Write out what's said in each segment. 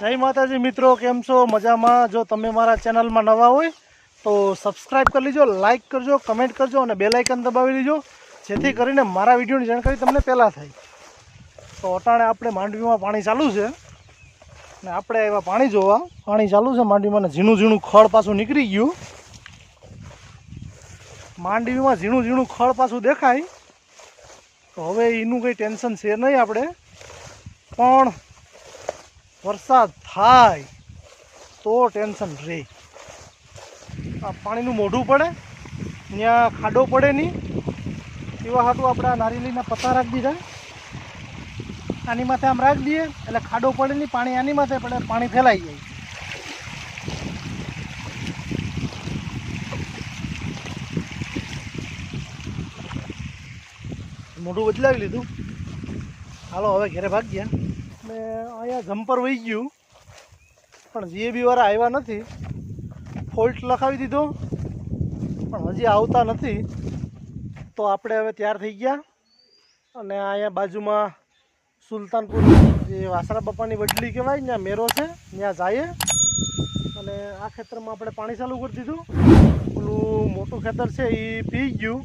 જય માતાજી મિત્રો, કેમ છો? મજામાં? જો તમે મારા ચેનલમાં નવા હોય, તો સબસ્ક્રાઈબ કરી લીજો લાઇક કરજો કમેન્ટ કરજો અને બેલાઇકન દબાવી લીજો, જેથી કરીને મારા વિડીયોની જાણકારી તમને પહેલાં થાય. તો અટાણે આપણે માંડવીમાં પાણી ચાલુ છે ને આપણે એવા પાણી જોવા. પાણી ચાલુ છે માંડવીમાં ઝીણું ઝીણું ખળ પાછું નીકળી ગયું. માંડવીમાં ઝીણું ઝીણું ખળ પાછું દેખાય. તો હવે એનું કંઈ ટેન્શન છે નહીં આપણે. પણ વરસાદ થાય તો ટેન્શન રહે આ પાણીનું મોઢું પડે, ત્યાં ખાડો પડે નહીં. એવા હાટું આપણે આ નારિયેળીના પત્તા રાખી દીધા. આની માથે આમ રાખી દઈએ, એટલે ખાડો પડે નહીં, પાણી આની માથે પડે, પાણી ફેલાઈ જાય. મોઢું બદલાવી લીધું. હાલો, હવે ઘરે ભાગ ગયા ને અહીંયા જમ્પર વહી ગયું. પણ જીએબી વાળા આવ્યા નથી, ફોલ્ટ લખાવી દીધો. પણ હજી આવતા નથી. તો આપણે હવે તૈયાર થઈ ગયા. અને અહીંયા બાજુમાં સુલતાનપુર જે વાસણા બાપાની વડલી કહેવાય, ત્યાં મેરો છે, ત્યાં જઈએ. અને આ ખેતરમાં આપણે પાણી ચાલુ કરી દીધું. પેલું મોટું ખેતર છે એ પી ગયું.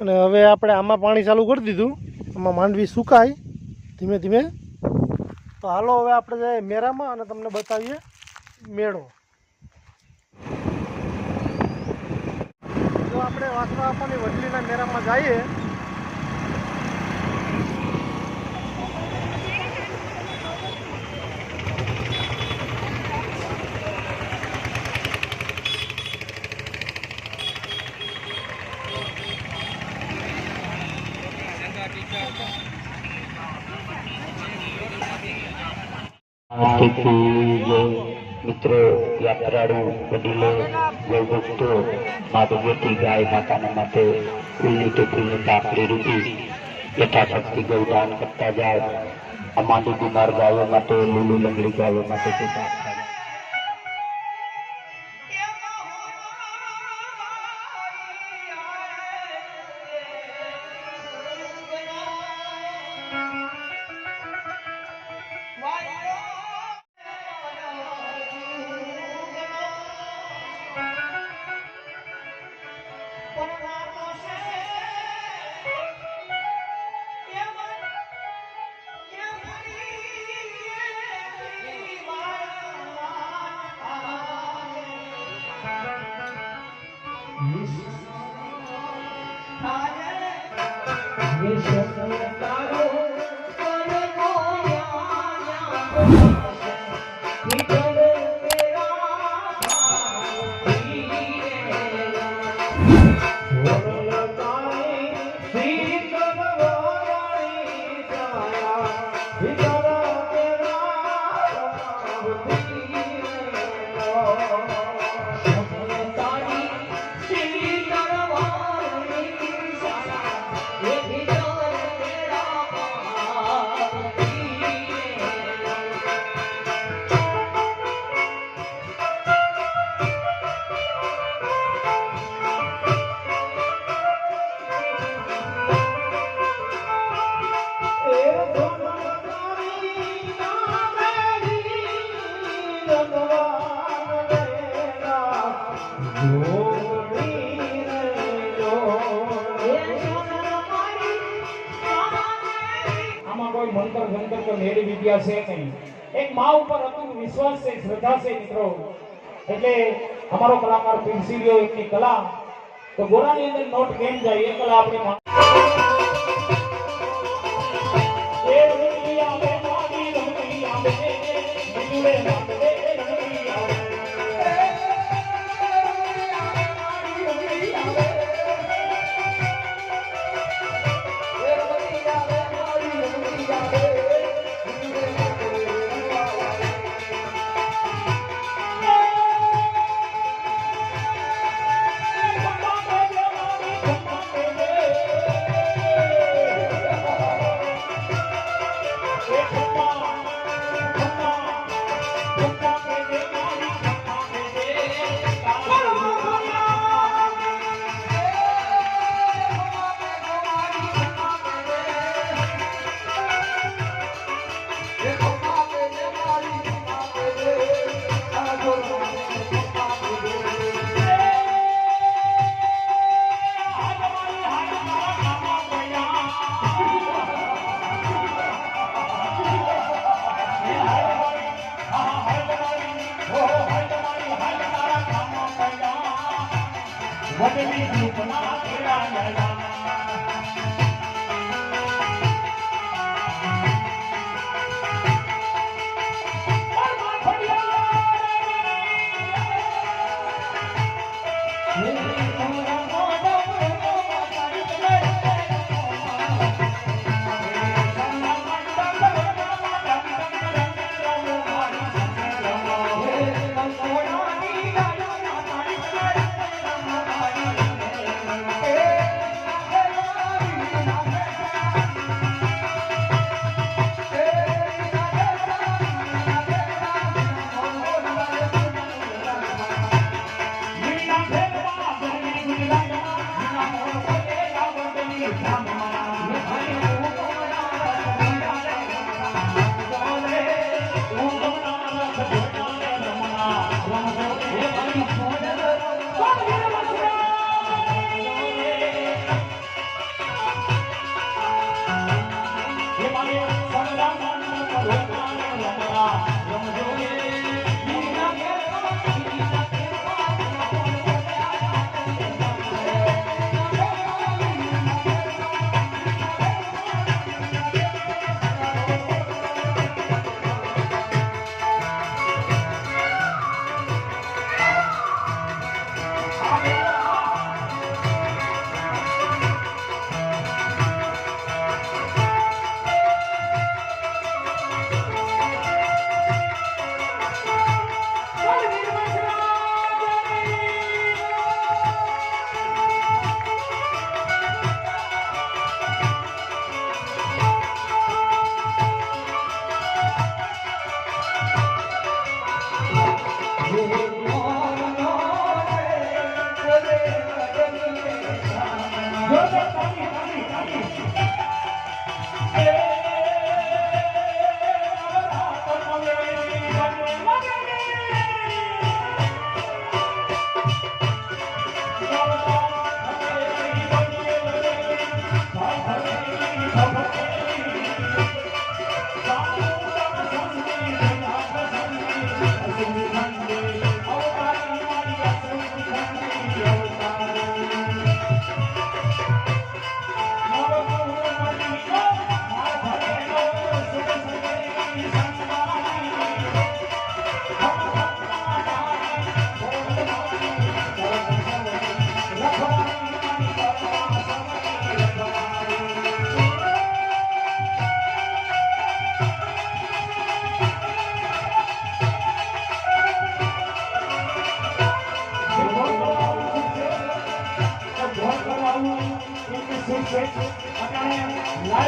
અને હવે આપણે આમાં પાણી ચાલુ કરી દીધું. આમાં માંડવી સુકાય. ધીમે ધીમે. તો હાલો હવે આપણે જઈએ મેરામાં અને તમને બતાવીએ મેળો. જો આપણે વાસણા આપવાની વડલીના મેરામાં જઈએ તેથી જે મિત્રો યાત્રાળુ વડીલો વયભક્તો મા ભગવતી ગાય માતાના માટે ફૂલની તો ફૂલની કાપડી રૂપી યથાશક્તિ ગૌદાન કરતા જાય અમારી બીમાર ગાયો માટે લીલું લંગડી ગાયો માટે તે દાન કરે. આમાં કોઈ મંત્ર જંતર તો મેળી વિદ્યા છે નહીં. એક મા ઉપર અતુટ વિશ્વાસ છે, શ્રદ્ધા છે મિત્રો. એટલે અમારો કલાકાર પીરસી રહ્યો એમની કલા. તો ગોરાની અંદર નોટ કેમ જાય, એ કલા આપણે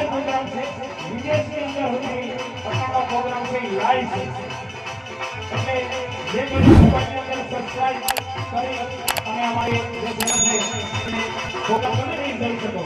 પ્રોગ્રામ છે પ્રોગ્રામ છે લાઈવ કરી અને અમારી જે ચેનલ છે પ્રોગ્રામ તમે જોઈ શકો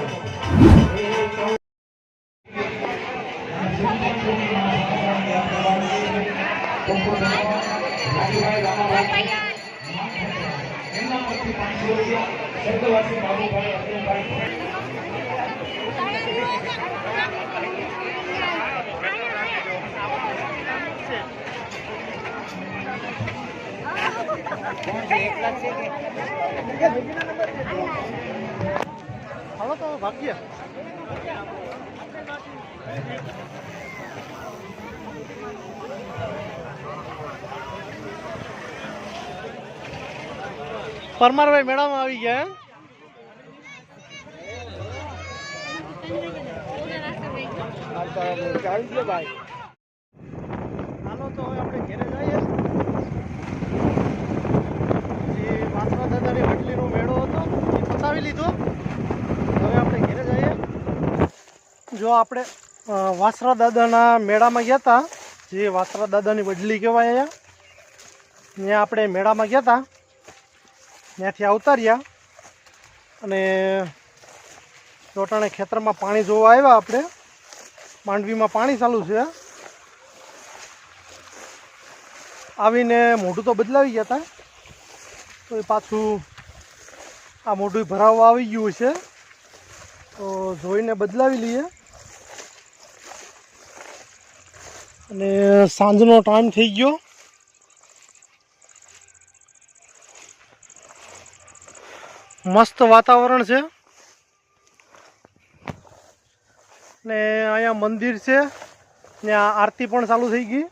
હાલો તો ભાગ્ય પરમારભાઈ મેળામાં આવી ગયા એમ? હાલો તો હવે આપણે ઘેરે જઈએ જે વાસણા હટલીનો મેળો હતો, એ પતાવી લીધો. હવે આપણે ઘેરે જઈએ. જો આપણે વાસરા દાદાના મેળામાં ગયા હતા જે વાસરા દાદાની વડલી કહેવાય અહીંયા. ત્યાં આપણે મેળામાં ગયા હતા ત્યાંથી આવતાર્યા અને ચોટાણે ખેતરમાં પાણી જોવા આવ્યા આપણે. માંડવીમાં પાણી ચાલુ છે. આવીને મોઢું તો બદલાવી ગયા હતા તો એ પાછું આ મોઢું ભરાવવા આવી ગયું છે. તો જોઈને બદલાવી લઈએ. અને સાંજનો ટાઈમ થઈ ગયો. મસ્ત વાતાવરણ છે. ને અહીંયા મંદિર છે. ને આરતી પણ ચાલુ થઈ ગઈ.